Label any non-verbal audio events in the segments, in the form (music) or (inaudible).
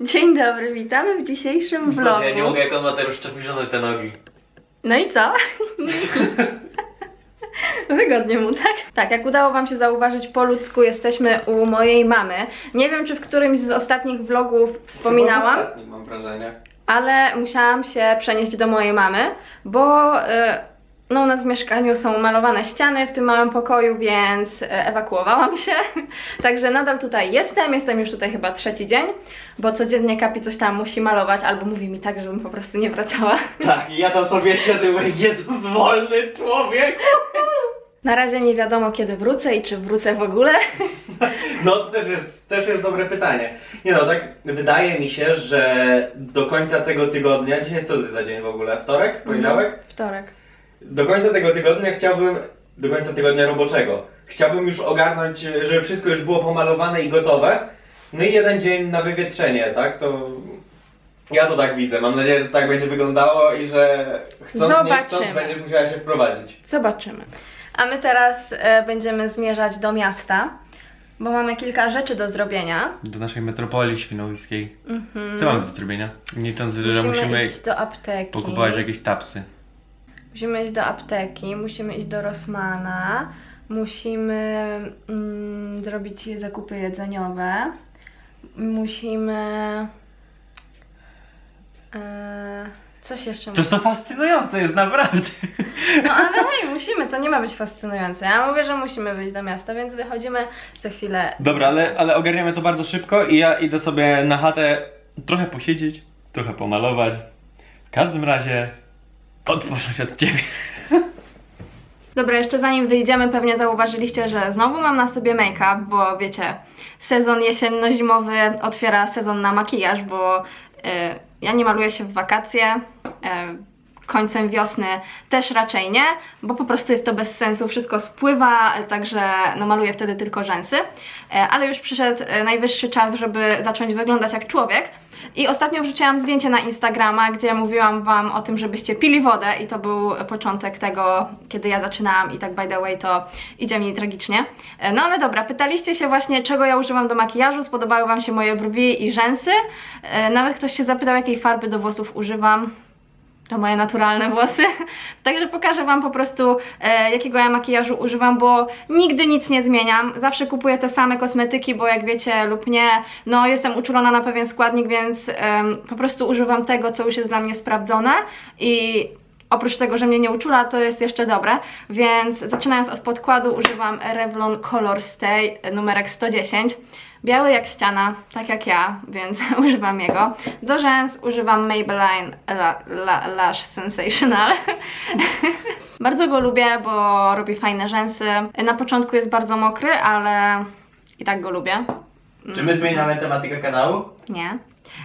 Dzień dobry, witamy w dzisiejszym vlogu. ja nie mogę jak on ma te rozczepione te nogi. No i co? Wygodnie mu, tak? Tak, jak udało Wam się zauważyć, po ludzku jesteśmy u mojej mamy. Nie wiem, czy w którymś z ostatnich vlogów wspominałam, Chyba w ostatnim, mam wrażenie. ale musiałam się przenieść do mojej mamy, bo y, no, u nas w mieszkaniu są malowane ściany w tym małym pokoju, więc y, ewakuowałam się. (laughs) Także nadal tutaj jestem, jestem już tutaj chyba trzeci dzień, bo codziennie Kapi coś tam musi malować, albo mówi mi tak, żebym po prostu nie wracała. (laughs) Tak, i ja tam sobie siedzę i mówię, Jezus, wolny człowiek! Na razie nie wiadomo kiedy wrócę i czy wrócę w ogóle. (laughs) No to też jest, też jest dobre pytanie. Nie no, tak wydaje mi się, że do końca tego tygodnia, dzisiaj co jest za dzień w ogóle? Wtorek? Poniedziałek? Wtorek. Do końca tego tygodnia chciałbym, do końca tygodnia roboczego, chciałbym już ogarnąć, żeby wszystko już było pomalowane i gotowe. No i jeden dzień na wywietrzenie, tak? To ja to tak widzę. Mam nadzieję, że tak będzie wyglądało i że chcąc nie chcąc Zobaczymy. będziesz musiała się wprowadzić. Zobaczymy. A my teraz e, będziemy zmierzać do miasta, bo mamy kilka rzeczy do zrobienia. Do naszej metropolii świnoujskiej. Mhm. Co mamy do zrobienia? Nie licząc, że musimy, musimy iść do apteki. pokupować jakieś tapsy. Musimy iść do apteki, musimy iść do Rossmana, musimy mm, zrobić zakupy jedzeniowe, musimy... E, coś jeszcze Toż to fascynujące jest naprawdę. No ale hej, musimy, to nie ma być fascynujące. Ja mówię, że musimy wyjść do miasta, więc wychodzimy za chwilę. do Dobra, ale, ale ogarniamy to bardzo szybko i ja idę sobie na chatę trochę posiedzieć, trochę pomalować. W każdym razie odpocząć od ciebie. Dobra, jeszcze zanim wyjdziemy, pewnie zauważyliście, że znowu mam na sobie make-up, bo wiecie, sezon jesienno-zimowy otwiera sezon na makijaż, bo y, ja nie maluję się w wakacje. y, Końcem wiosny też raczej nie, bo po prostu jest to bez sensu, wszystko spływa, także no maluję wtedy tylko rzęsy. Y, Ale już przyszedł y, najwyższy czas, żeby zacząć wyglądać jak człowiek. I ostatnio wrzuciłam zdjęcie na Instagrama, gdzie mówiłam Wam o tym, żebyście pili wodę i to był początek tego, kiedy ja zaczynałam i tak by the way to idzie mi tragicznie. E, No ale dobra, pytaliście się właśnie, czego ja używam do makijażu, spodobały Wam się moje brwi i rzęsy. E, Nawet ktoś się zapytał, jakiej farby do włosów używam. To moje naturalne włosy. (laughs) Także pokażę Wam po prostu, e, jakiego ja makijażu używam, bo nigdy nic nie zmieniam. Zawsze kupuję te same kosmetyki, bo jak wiecie lub nie, no jestem uczulona na pewien składnik, więc em, po prostu używam tego, co już jest dla mnie sprawdzone i oprócz tego, że mnie nie uczula, to jest jeszcze dobre. Więc zaczynając od podkładu używam Revlon Color Stay numerek 110. Biały jak ściana, tak jak ja, więc (laughs) używam jego. Do rzęs używam Maybelline La, La, Lash Sensational. (laughs) bardzo go lubię, bo robi fajne rzęsy. Na początku jest bardzo mokry, ale i tak go lubię. Czy my zmieniamy tematykę kanału? Nie.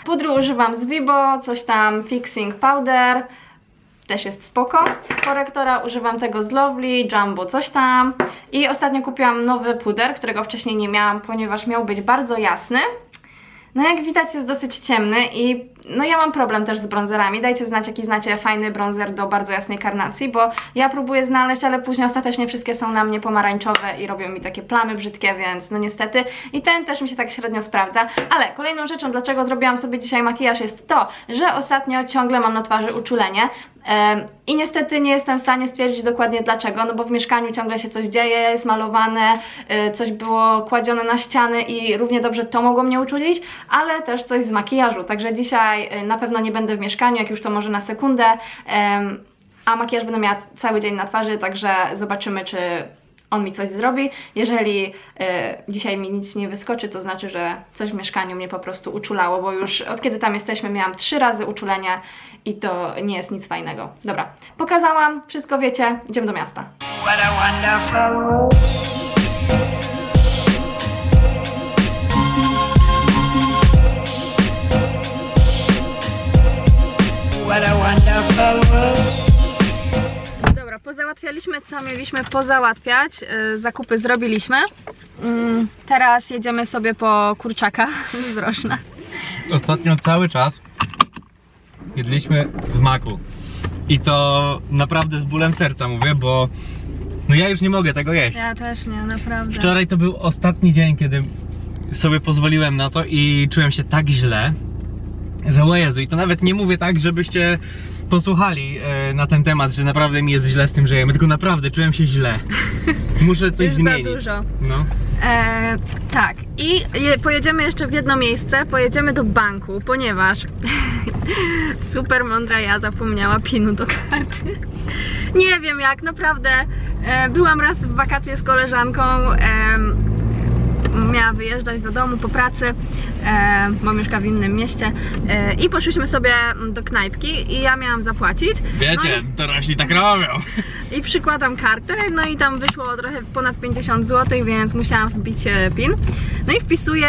Pudru używam z Vibo, coś tam Fixing Powder, też jest spoko. Korektora używam tego z Lovely, Jumbo coś tam. I ostatnio kupiłam nowy puder, którego wcześniej nie miałam, ponieważ miał być bardzo jasny. No jak widać jest dosyć ciemny i no ja mam problem też z bronzerami. Dajcie znać jaki znacie fajny bronzer do bardzo jasnej karnacji, bo ja próbuję znaleźć, ale później ostatecznie wszystkie są na mnie pomarańczowe i robią mi takie plamy brzydkie, więc no niestety. I ten też mi się tak średnio sprawdza. Ale kolejną rzeczą, dlaczego zrobiłam sobie dzisiaj makijaż jest to, że ostatnio ciągle mam na twarzy uczulenie. I niestety nie jestem w stanie stwierdzić dokładnie dlaczego, no bo w mieszkaniu ciągle się coś dzieje, jest malowane, y, coś było kładzione na ściany i równie dobrze to mogło mnie uczulić, ale też coś z makijażu, także dzisiaj y, na pewno nie będę w mieszkaniu, jak już to może na sekundę, a makijaż będę miała cały dzień na twarzy, także zobaczymy czy on mi coś zrobi. Jeżeli y, dzisiaj mi nic nie wyskoczy, to znaczy, że coś w mieszkaniu mnie po prostu uczulało, bo już od kiedy tam jesteśmy miałam trzy razy uczulenie i to nie jest nic fajnego. Dobra, pokazałam, wszystko wiecie, idziemy do miasta. What a wonderful Dobra, pozałatwialiśmy co mieliśmy pozałatwiać, y, zakupy zrobiliśmy. Mm, teraz jedziemy sobie po kurczaka (laughs) z rożna. Ostatnio cały czas jedliśmy w maku. I to naprawdę z bólem serca mówię, bo no ja już nie mogę tego jeść. Ja też nie, naprawdę. Wczoraj to był ostatni dzień, kiedy sobie pozwoliłem na to i czułem się tak źle. że o Jezu, i to nawet nie mówię tak, żebyście posłuchali e, na ten temat, że naprawdę mi jest źle z tym, że jemy, tylko naprawdę czułem się źle. (laughs) Muszę coś Jest za zmienić. dużo. No. E, tak, i je, pojedziemy jeszcze w jedno miejsce, pojedziemy do banku, ponieważ (laughs) super mądra ja zapomniała pinu do karty. Nie wiem jak, naprawdę. E, byłam raz w wakacje z koleżanką. em, miała wyjeżdżać do domu po pracy, e, bo mieszka w innym mieście e, i poszliśmy sobie do knajpki i ja miałam zapłacić. Wiecie, dorośli tak robią. I przykładam kartę, no i tam wyszło trochę ponad 50 zł, więc musiałam wbić e, PIN. No i wpisuję.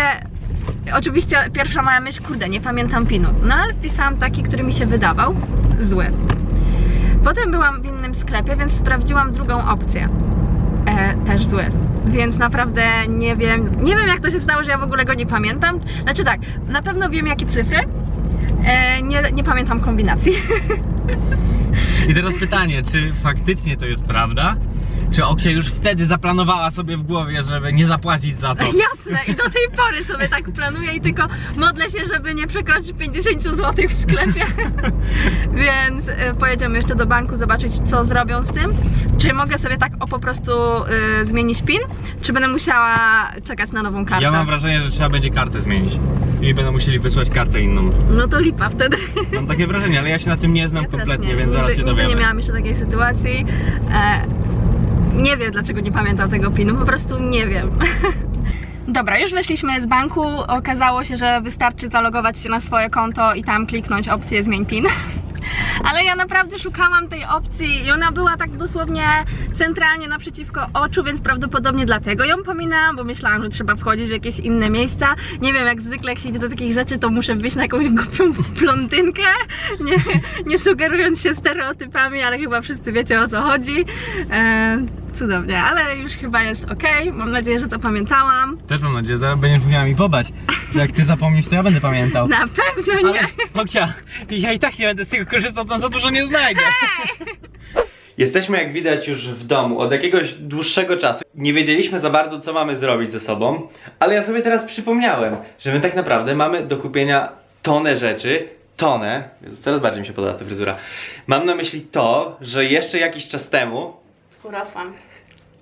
Oczywiście pierwsza moja myśl, kurde, nie pamiętam PINu. No ale wpisałam taki, który mi się wydawał zły. Potem byłam w innym sklepie, więc sprawdziłam drugą opcję. E, też zły. Więc naprawdę nie wiem, nie wiem jak to się stało, że ja w ogóle go nie pamiętam. Znaczy tak, na pewno wiem jakie cyfry, e, nie, nie pamiętam kombinacji. (laughs) I teraz pytanie, czy faktycznie to jest prawda? Czy Oksia już wtedy zaplanowała sobie w głowie, żeby nie zapłacić za to? (laughs) Jasne, i do tej pory sobie tak planuję i tylko modlę się, żeby nie przekroczyć 50 zł w sklepie. (laughs) Więc y, pojedziemy jeszcze do banku zobaczyć, co zrobią z tym. Czy mogę sobie tak o po prostu y, zmienić PIN, czy będę musiała czekać na nową kartę? Ja mam wrażenie, że trzeba będzie kartę zmienić. I będą musieli wysłać kartę inną. No to lipa wtedy. Mam takie wrażenie, ale ja się na tym nie znam Ja też kompletnie, nie. więc nigdy, zaraz się nigdy dowiemy. nie miałam jeszcze takiej sytuacji. E, nie wiem, dlaczego nie pamiętam tego PIN-u, po prostu nie wiem. (laughs) Dobra, już wyszliśmy z banku. Okazało się, że wystarczy zalogować się na swoje konto i tam kliknąć opcję zmień PIN. (laughs) Ale ja naprawdę szukałam tej opcji i ona była tak dosłownie centralnie naprzeciwko oczu, więc prawdopodobnie dlatego ją pominęłam, bo myślałam, że trzeba wchodzić w jakieś inne miejsca. Nie wiem, jak zwykle jak się idzie do takich rzeczy, to muszę wyjść na jakąś głupią (laughs) blondynkę, nie, nie sugerując się stereotypami, ale chyba wszyscy wiecie o co chodzi. E, cudownie, ale już chyba jest ok. Mam nadzieję, że to pamiętałam. Też mam nadzieję, zaraz będziesz musiała mi podać. Jak ty zapomnisz, to ja będę pamiętał. Na pewno nie. Ale, ja i tak nie będę z tego korzystał, tam za dużo nie znajdę. Jesteśmy jak widać już w domu od jakiegoś dłuższego czasu. Nie wiedzieliśmy za bardzo co mamy zrobić ze sobą, ale ja sobie teraz przypomniałem, że my tak naprawdę mamy do kupienia tonę rzeczy, tonę, Jezu, coraz bardziej mi się podoba ta fryzura. Mam na myśli to, że jeszcze jakiś czas temu Urosłam.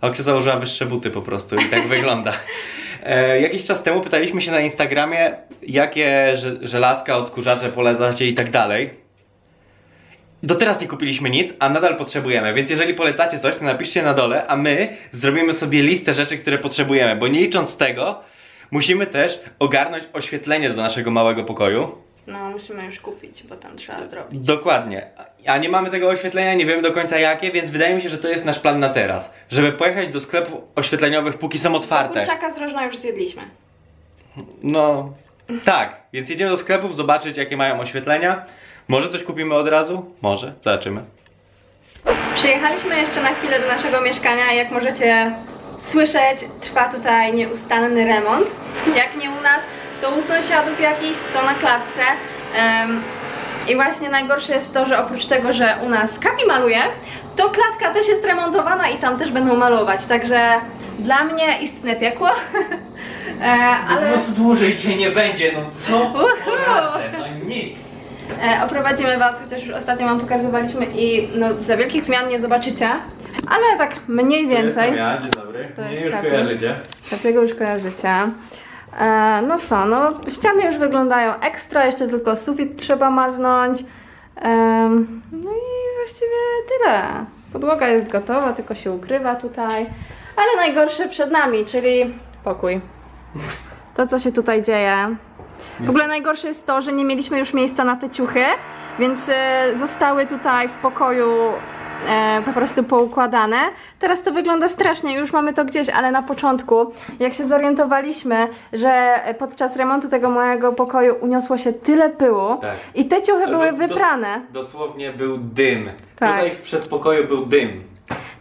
Oksia założyła wyższe buty po prostu i tak wygląda. (laughs) E, jakiś czas temu pytaliśmy się na Instagramie, jakie żelazka, odkurzacze polecacie i tak dalej. Do teraz nie kupiliśmy nic, a nadal potrzebujemy, więc jeżeli polecacie coś, to napiszcie na dole, a my zrobimy sobie listę rzeczy, które potrzebujemy, bo nie licząc tego, musimy też ogarnąć oświetlenie do naszego małego pokoju. No, musimy już kupić, bo tam trzeba zrobić. Dokładnie. A nie mamy tego oświetlenia, nie wiemy do końca jakie, więc wydaje mi się, że to jest nasz plan na teraz. Żeby pojechać do sklepów oświetleniowych, póki są otwarte. Kurczaka z rożna już zjedliśmy. No, tak. Więc jedziemy do sklepów zobaczyć, jakie mają oświetlenia. Może coś kupimy od razu? Może. Zobaczymy. Przyjechaliśmy jeszcze na chwilę do naszego mieszkania. Jak możecie słyszeć, trwa tutaj nieustanny remont. Jak nie u nas, to u sąsiadów jakiś, to na klatce. Em, I właśnie najgorsze jest to, że oprócz tego, że u nas kapi maluje, to klatka też jest remontowana i tam też będą malować. Także dla mnie istne piekło. (laughs) e, ale... dłużej cię nie będzie, no co? Uhu. No nic. E, oprowadzimy Was, chociaż już ostatnio Wam pokazywaliśmy i no, za wielkich zmian nie zobaczycie, ale tak mniej więcej. Ja, dzień dobry. To Mnie jest już Kapi. kojarzycie. Takiego już kojarzycie. E, no co, no ściany już wyglądają ekstra, jeszcze tylko sufit trzeba maznąć. Em, no i właściwie tyle. Podłoga jest gotowa, tylko się ukrywa tutaj. Ale najgorsze przed nami, czyli pokój. To, co się tutaj dzieje. W ogóle najgorsze jest to, że nie mieliśmy już miejsca na te ciuchy, więc e, zostały tutaj w pokoju e, po prostu poukładane. Teraz to wygląda strasznie, już mamy to gdzieś, ale na początku, jak się zorientowaliśmy, że podczas remontu tego mojego pokoju uniosło się tyle pyłu Tak. i te ciuchy były Albo dos- wyprane. Dosłownie był dym. Tak. Tutaj w przedpokoju był dym.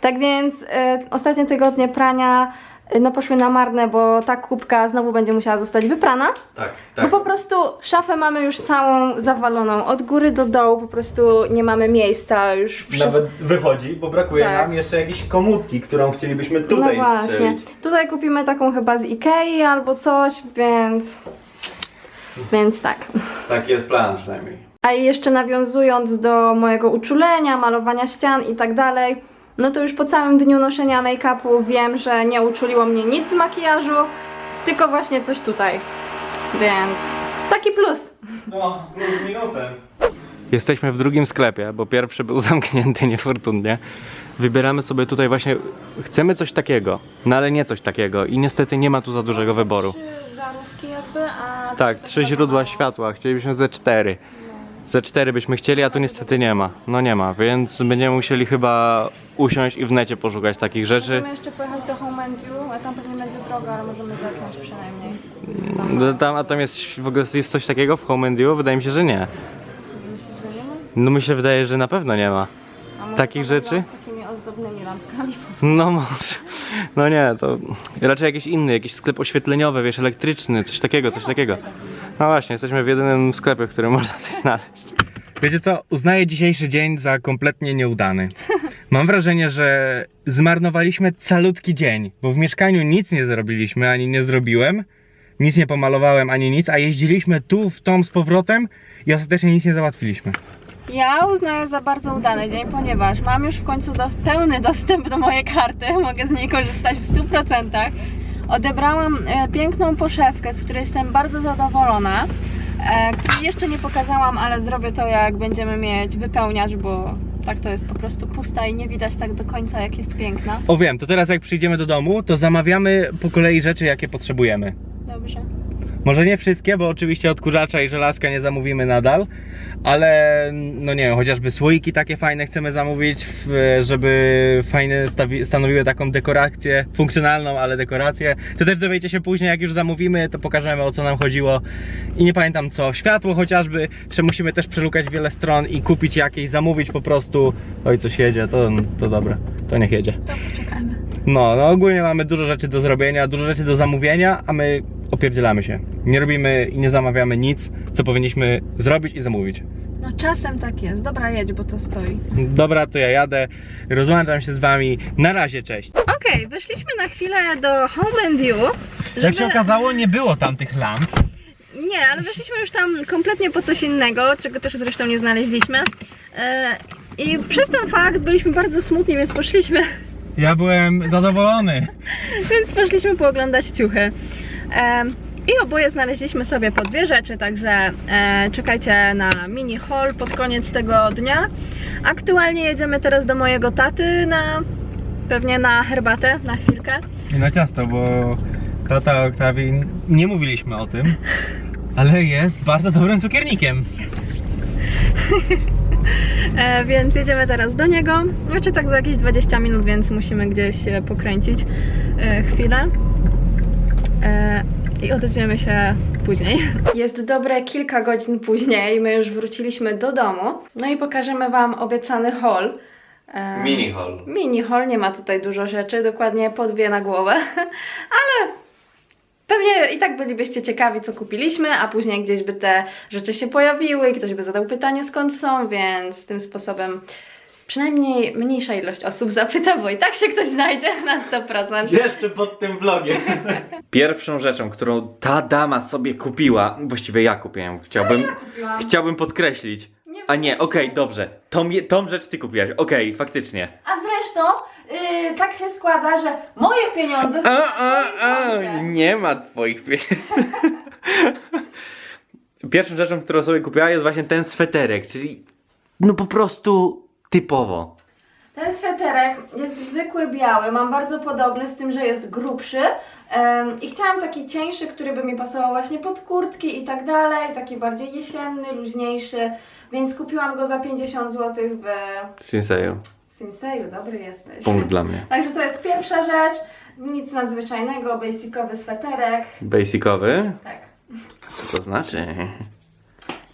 Tak więc e, ostatnie tygodnie prania no poszły na marne, bo ta kubka znowu będzie musiała zostać wyprana. Tak, Bo tak. po prostu szafę mamy już całą zawaloną, od góry do dołu po prostu nie mamy miejsca już wszystko. Nawet wychodzi, bo brakuje Tak. nam jeszcze jakiejś komutki, którą chcielibyśmy No tutaj właśnie. strzelić. Tutaj kupimy taką chyba z Ikei albo coś, więc Więc tak. Taki jest plan przynajmniej. A jeszcze nawiązując do mojego uczulenia, malowania ścian i tak dalej, no to już po całym dniu noszenia make-upu wiem, że nie uczuliło mnie nic z makijażu, tylko właśnie coś tutaj. Więc taki plus. No, plus minusem. Jesteśmy w drugim sklepie, bo pierwszy był (laughs) zamknięty niefortunnie. Wybieramy sobie tutaj właśnie, chcemy coś takiego, no ale nie coś takiego i niestety nie ma tu za dużego wyboru. Trzy żarówki jakby, a... Tak, trzy źródła światła, chcielibyśmy ze cztery. Ze cztery byśmy chcieli, a tu niestety nie ma. No nie ma, więc będziemy musieli chyba usiąść i w necie poszukać takich rzeczy. Możemy jeszcze pojechać do Home and You, a tam pewnie będzie drogo, ale możemy zerknąć przynajmniej. Co tam No, Tam, a tam jest w ogóle jest coś takiego w Home and You? Wydaje mi się, że nie. Myślisz, że nie ma? No mi się wydaje, że na pewno nie ma. A może Takich to rzeczy? Z takimi ozdobnymi lampkami. No może. No nie, to raczej jakiś inny, jakiś sklep oświetleniowy, wiesz, elektryczny, coś takiego, coś takiego. No właśnie, jesteśmy w jedynym sklepie, w którym (laughs) można coś znaleźć. Wiecie co, uznaję dzisiejszy dzień za kompletnie nieudany. Mam wrażenie, że zmarnowaliśmy calutki dzień, bo w mieszkaniu nic nie zrobiliśmy, ani nie zrobiłem. Nic nie pomalowałem, ani nic, a jeździliśmy tu, w tom z powrotem i ostatecznie nic nie załatwiliśmy. Ja uznaję za bardzo udany dzień, ponieważ mam już w końcu do, pełny dostęp do mojej karty, (laughs) mogę z niej korzystać w 100%. Odebrałam e, piękną poszewkę, z której jestem bardzo zadowolona, e, której jeszcze nie pokazałam, ale zrobię to jak będziemy mieć wypełniacz, bo tak to jest po prostu pusta i nie widać tak do końca jak jest piękna. O wiem, to teraz jak przyjdziemy do domu, to zamawiamy po kolei rzeczy, jakie potrzebujemy. Dobrze. Może nie wszystkie, bo oczywiście odkurzacza i żelazka nie zamówimy nadal, ale no nie wiem, chociażby słoiki takie fajne chcemy zamówić, żeby fajne stanowiły taką dekorację, funkcjonalną, ale dekorację. To też dowiecie się później, jak już zamówimy, to pokażemy o co nam chodziło. I nie pamiętam co, światło chociażby, że musimy też przelukać wiele stron i kupić jakieś, zamówić po prostu. Oj, coś jedzie, to, to dobra, to niech jedzie. To poczekajmy. No, no ogólnie mamy dużo rzeczy do zrobienia, dużo rzeczy do zamówienia, a my opierdzielamy się. Nie robimy i nie zamawiamy nic, co powinniśmy zrobić i zamówić. No czasem tak jest. Dobra, jedź, bo to stoi. Dobra, to ja jadę, rozłączam się z wami. Na razie, cześć. Okej, weszliśmy na chwilę do Home and You. Jak się okazało, nie było tam tych lamp. Nie, ale weszliśmy już tam kompletnie po coś innego, czego też zresztą nie znaleźliśmy. E, I przez ten fakt byliśmy bardzo smutni, więc poszliśmy, Ja byłem zadowolony. (laughs) więc poszliśmy pooglądać ciuchy. I oboje znaleźliśmy sobie po dwie rzeczy, także e, czekajcie na mini haul pod koniec tego dnia. Aktualnie jedziemy teraz do mojego taty na pewnie na herbatę, na chwilkę. I na ciasto, bo tata Oktawii, nie mówiliśmy o tym, ale jest bardzo dobrym cukiernikiem. E, więc jedziemy teraz do niego. Znaczy tak za jakieś 20 minut, więc musimy gdzieś e, pokręcić e, chwilę. E, I odezwiemy się później. Jest dobre kilka godzin później. My już wróciliśmy do domu. No i pokażemy Wam obiecany haul. E, Mini hall. Mini haul, nie ma tutaj dużo rzeczy, dokładnie po dwie na głowę, (laughs) ale pewnie i tak bylibyście ciekawi, co kupiliśmy, a później gdzieś by te rzeczy się pojawiły i ktoś by zadał pytanie, skąd są, więc tym sposobem przynajmniej mniejsza ilość osób zapyta, bo i tak się ktoś znajdzie na 100%. Jeszcze pod tym vlogiem. (laughs) Pierwszą rzeczą, którą ta dama sobie kupiła, właściwie ja kupiłem, chciałbym, kupiłam? chciałbym podkreślić. Nie A nie, okej, dobrze. Tą, je- tą rzecz ty kupiłaś, okej, faktycznie. A zresztą yy, tak się składa, że moje pieniądze są A, na a, twoim a, koncie. nie ma twoich pieniędzy. (laughs) Pierwszą rzeczą, którą sobie kupiła jest właśnie ten sweterek, czyli no po prostu typowo. Ten sweterek jest zwykły biały, mam bardzo podobny z tym, że jest grubszy em, i chciałam taki cieńszy, który by mi pasował właśnie pod kurtki i tak dalej, taki bardziej jesienny, luźniejszy, więc kupiłam go za 50 zł w Sinseju, w Sinseju, dobry jesteś. punkt dla mnie. (laughs) Także to jest pierwsza rzecz, nic nadzwyczajnego, basicowy sweterek, Basicowy? tak. Co to znaczy?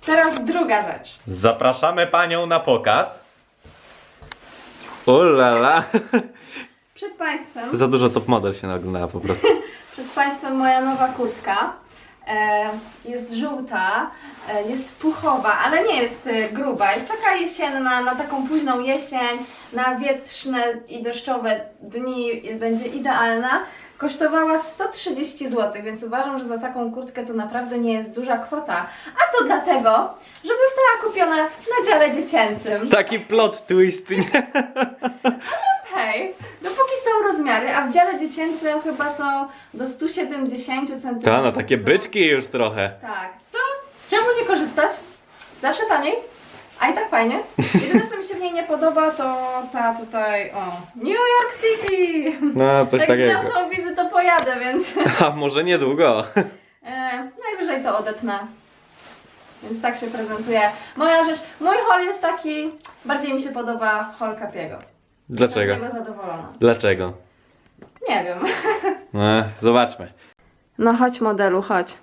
Teraz druga rzecz. Zapraszamy panią na pokaz. Ulala. Przed Państwem Za dużo top model się oglądała po prostu. (laughs) Przed Państwem moja nowa kurtka. E, jest żółta, e, jest puchowa, ale nie jest e, gruba. Jest taka jesienna, na taką późną jesień, na wietrzne i deszczowe dni będzie idealna. Kosztowała 130 zł, więc uważam, że za taką kurtkę to naprawdę nie jest duża kwota. A to dlatego, że została kupiona na dziale dziecięcym. Taki plot twist, nie? Hej, dopóki są rozmiary, a w dziale dziecięcym chyba są do 170 cm. Ta, no takie byczki już trochę. Tak, to czemu nie korzystać? Zawsze taniej, a i tak fajnie. Jedyne co mi się w niej nie podoba to ta tutaj, o, New York City! No, coś Jak takiego. zniosą wizy to pojadę, więc A może niedługo. e, najwyżej to odetnę. Więc tak się prezentuje. Moja rzecz, mój haul jest taki, bardziej mi się podoba haul Kapiego. Dlaczego? Jestem z niego zadowolona. Dlaczego? Nie wiem. (laughs) No, zobaczmy. No chodź modelu, chodź.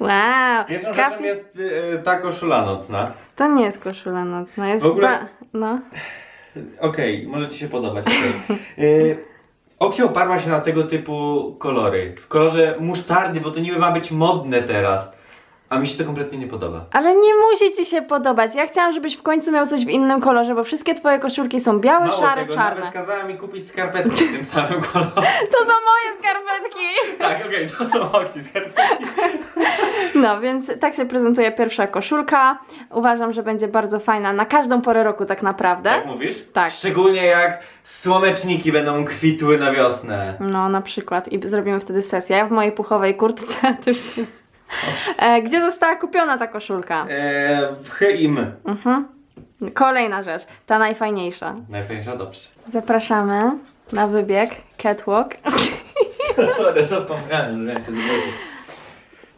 Wow. Pierwszą Kapi- rzeczą jest y, ta koszula nocna. To nie jest koszula nocna, jest W ogóle- ba- No. Okej, może ci się podobać. Okay. Yy, Oksia oparła się na tego typu kolory. W kolorze musztardy, bo to niby ma być modne teraz. A mi się to kompletnie nie podoba. Ale nie musi ci się podobać. Ja chciałam, żebyś w końcu miał coś w innym kolorze, bo wszystkie twoje koszulki są białe, Mało szare, tego, czarne. nawet kazała mi kupić skarpetki w tym samym kolorze. (laughs) To są moje skarpetki! tak, okej, to są Oksi skarpetki. No, więc tak się prezentuje pierwsza koszulka. Uważam, że będzie bardzo fajna na każdą porę roku tak naprawdę. Tak mówisz? Tak. Szczególnie jak słoneczniki będą kwitły na wiosnę. No, na przykład. I zrobimy wtedy sesję. Ja w mojej puchowej kurtce, ty (laughs) w tym. E, gdzie została kupiona ta koszulka? Eee, w Heim. Mhm. Kolejna rzecz, ta najfajniejsza. Najfajniejsza, dobrze. Zapraszamy na wybieg Catwalk. (laughs) Sorry, zapomniałem, że miałem się zwrócić.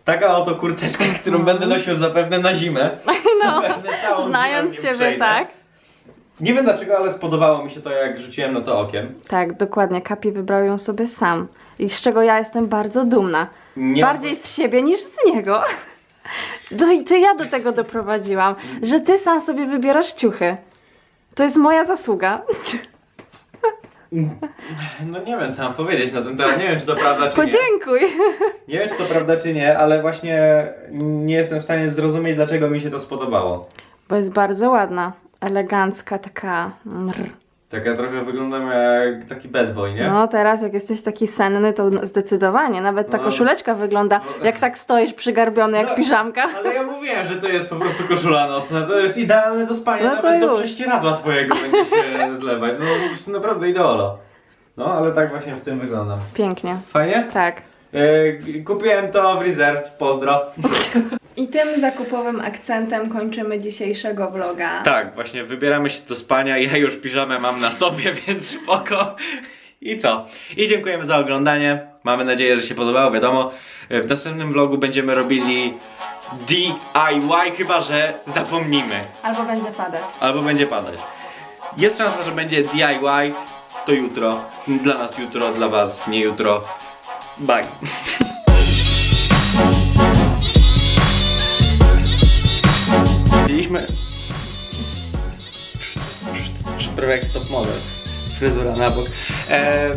Taka oto kurteczka, którą będę nosił zapewne na zimę. (laughs) No, Zapewne całą zimę znając w nią Ciebie, przejdę. tak? Nie wiem dlaczego, ale spodobało mi się to, jak rzuciłem na to okiem. Tak, dokładnie. Kapi wybrał ją sobie sam. I z czego ja jestem bardzo dumna. Nie Bardziej z siebie niż z niego. To (laughs) i to ja do tego doprowadziłam, że ty sam sobie wybierasz ciuchy. To jest moja zasługa. (laughs) No nie wiem, co mam powiedzieć na ten temat. Nie wiem, czy to prawda, czy nie. Podziękuj. Nie wiem, czy to prawda, czy nie, ale właśnie nie jestem w stanie zrozumieć, dlaczego mi się to spodobało. Bo jest bardzo ładna, elegancka, taka. Mr. Taka trochę wyglądam jak taki bad boy, nie? No teraz jak jesteś taki senny, to zdecydowanie. Nawet ta No. koszuleczka wygląda jak tak stoisz przygarbiony jak No, piżamka. Ale ja mówiłem, że to jest po prostu koszula nocna, to jest idealne do spania, No to nawet do już. prześcieradła twojego będzie się (laughs) zlewać. No to jest naprawdę ideolo. No, ale tak właśnie w tym wyglądam. Pięknie. Fajnie? Tak. Yy, kupiłem to w Reserved, pozdro. (laughs) I tym zakupowym akcentem kończymy dzisiejszego vloga. Tak, właśnie wybieramy się do spania, ja już piżamę mam na sobie, (laughs) więc spoko. I co? I dziękujemy za oglądanie. Mamy nadzieję, że się podobało, wiadomo. W następnym vlogu będziemy robili DIY, chyba że zapomnimy. Albo będzie padać. Albo będzie padać. Jest szansa, że będzie DIY. To jutro. Dla nas jutro, dla was nie jutro. Bye. (laughs) Widzieliśmy... Prawie jak top model. Fryzura na bok. Eee...